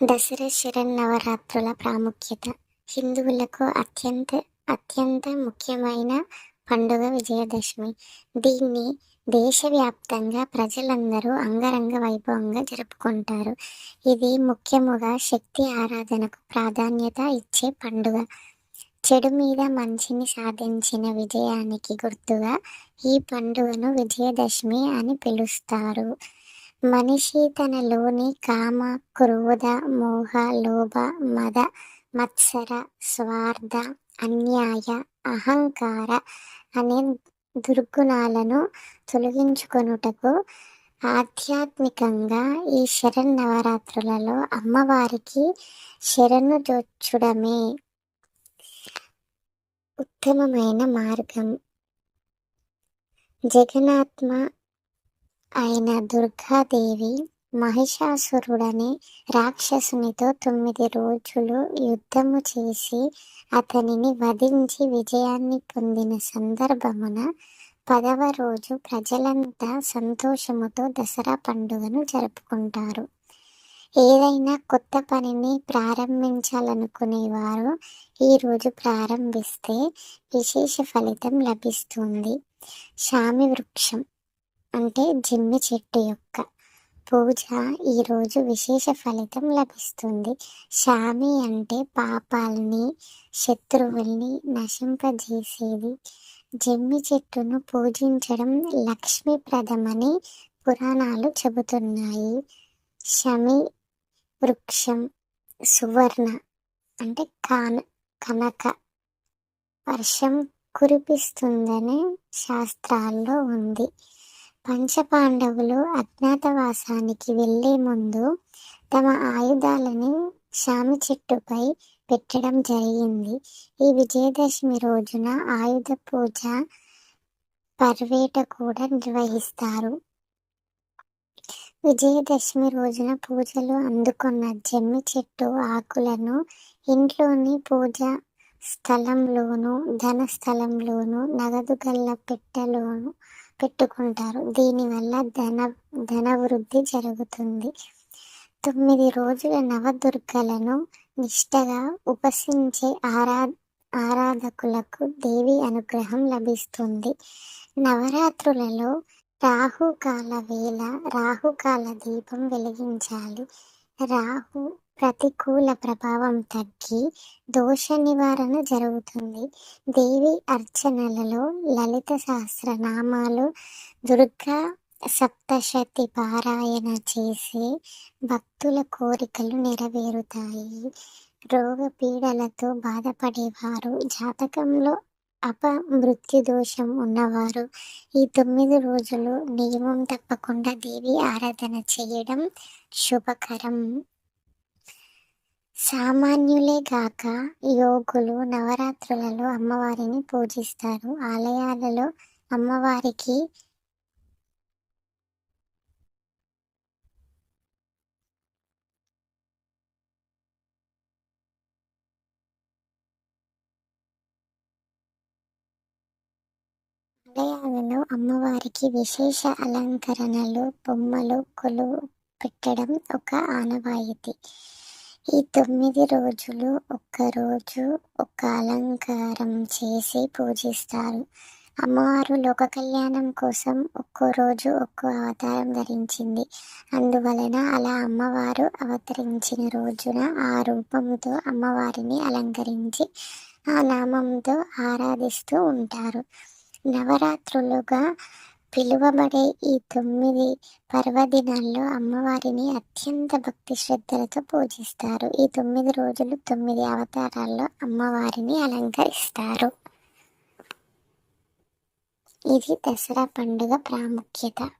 దసరా శరన్నవరాత్రుల ప్రాముఖ్యత. హిందువులకు అత్యంత అత్యంత ముఖ్యమైన పండుగ విజయదశమి. దీన్ని దేశవ్యాప్తంగా ప్రజలందరూ అంగరంగ వైభవంగా జరుపుకుంటారు. ఇది ముఖ్యముగా శక్తి ఆరాధనకు ప్రాధాన్యత ఇచ్చే పండుగ. చెడు మీద మంచిని సాధించిన విజయానికి గుర్తుగా ఈ పండుగను విజయదశమి అని పిలుస్తారు. మనిషి తనలోని కామ క్రోధ మోహ లోభ మద మత్సర స్వార్థ అన్యాయ అహంకార అనే దుర్గుణాలను తొలగించుకొనుటకు ఆధ్యాత్మికంగా ఈ శరన్నవరాత్రులలో అమ్మవారికి శరణు జొచ్చడమే ఉత్తమమైన మార్గం. జగనాత్మ అయిన దుర్గాదేవి మహిషాసురుడనే రాక్షసునితో తొమ్మిది రోజులు యుద్ధము చేసి అతనిని వధించి విజయాన్ని పొందిన సందర్భమున పదవ రోజు ప్రజలంతా సంతోషముతో దసరా పండుగను జరుపుకుంటారు. ఏదైనా కొత్త పనిని ప్రారంభించాలనుకునేవారు ఈరోజు ప్రారంభిస్తే విశేష ఫలితం లభిస్తుంది. శామి వృక్షం అంటే జిమ్మి చెట్టు యొక్క పూజ ఈరోజు విశేష ఫలితం లభిస్తుంది. శామి అంటే పాపాలని శత్రువుల్ని నశింపజేసేది. జమ్మి చెట్టును పూజించడం లక్ష్మీప్రదమని పురాణాలు చెబుతున్నాయి. శమి వృక్షం సువర్ణ అంటే కాన కనక వర్షం కురిపిస్తుందని శాస్త్రాల్లో ఉంది. పంచపాండవులు అజ్ఞాతవాసానికి వెళ్ళే ముందు తమ ఆయుధాలని శామి చెట్టుపై పెట్టడం జరిగింది. ఈ విజయదశమి రోజున ఆయుధ పూజ పర్వేట కూడా నిర్వహిస్తారు. విజయదశమి రోజున పూజలు అందుకున్న జమ్మి చెట్టు ఆకులను ఇంట్లోని పూజ స్థలంలోను ధన స్థలంలోను నగదు గల్ల పెట్టెలోను పెట్టుకుంటారు. దీనివల్ల ధన ధన వృద్ధి జరుగుతుంది. తొమ్మిది రోజుల నవదుర్గలను నిష్టగా ఉపసించే ఆరా ఆరాధకులకు దేవి అనుగ్రహం లభిస్తుంది. నవరాత్రులలో రాహుకాల వేళ రాహుకాల దీపం వెలిగించాలి. రాహు ప్రతికూల ప్రభావం తగ్గి దోష నివారణ జరుగుతుంది. దేవి అర్చనలలో లలిత సహస్రనామాలు దుర్గా సప్తశతి పారాయణ చేసి భక్తుల కోరికలు నెరవేరుతాయి. రోగ పీడలతో బాధపడేవారు జాతకంలో అప మృత్యు దోషం ఉన్నవారు ఈ తొమ్మిది రోజులు నియమం తప్పకుండా దేవి ఆరాధన చేయడం శుభకరం. సామాన్యులే గాక యోగులు నవరాత్రులలో అమ్మవారిని పూజిస్తారు. ఆలయాలలో అమ్మవారికి ఆలయాలలో అమ్మవారికి విశేష అలంకరణలు బొమ్మలు కొలువు పెట్టడం ఒక ఆనవాయితీ. ఈ తొమ్మిది రోజులు ఒక్కరోజు ఒక అలంకారం చేసి పూజిస్తారు. అమ్మవారు లోక కళ్యాణం కోసం ఒక్కో రోజు ఒక్కో అవతారం ధరించింది. అందువలన అలా అమ్మవారు అవతరించిన రోజున ఆ రూపంతో అమ్మవారిని అలంకరించి ఆ నామంతో ఆరాధిస్తూ ఉంటారు. నవరాత్రులుగా పిలువబడే ఈ తొమ్మిది పర్వదినాల్లో అమ్మవారిని అత్యంత భక్తి శ్రద్ధలతో పూజిస్తారు. ఈ తొమ్మిది రోజులు తొమ్మిది అవతారాల్లో అమ్మవారిని అలంకరిస్తారు. ఇది దసరా పండుగ ప్రాముఖ్యత.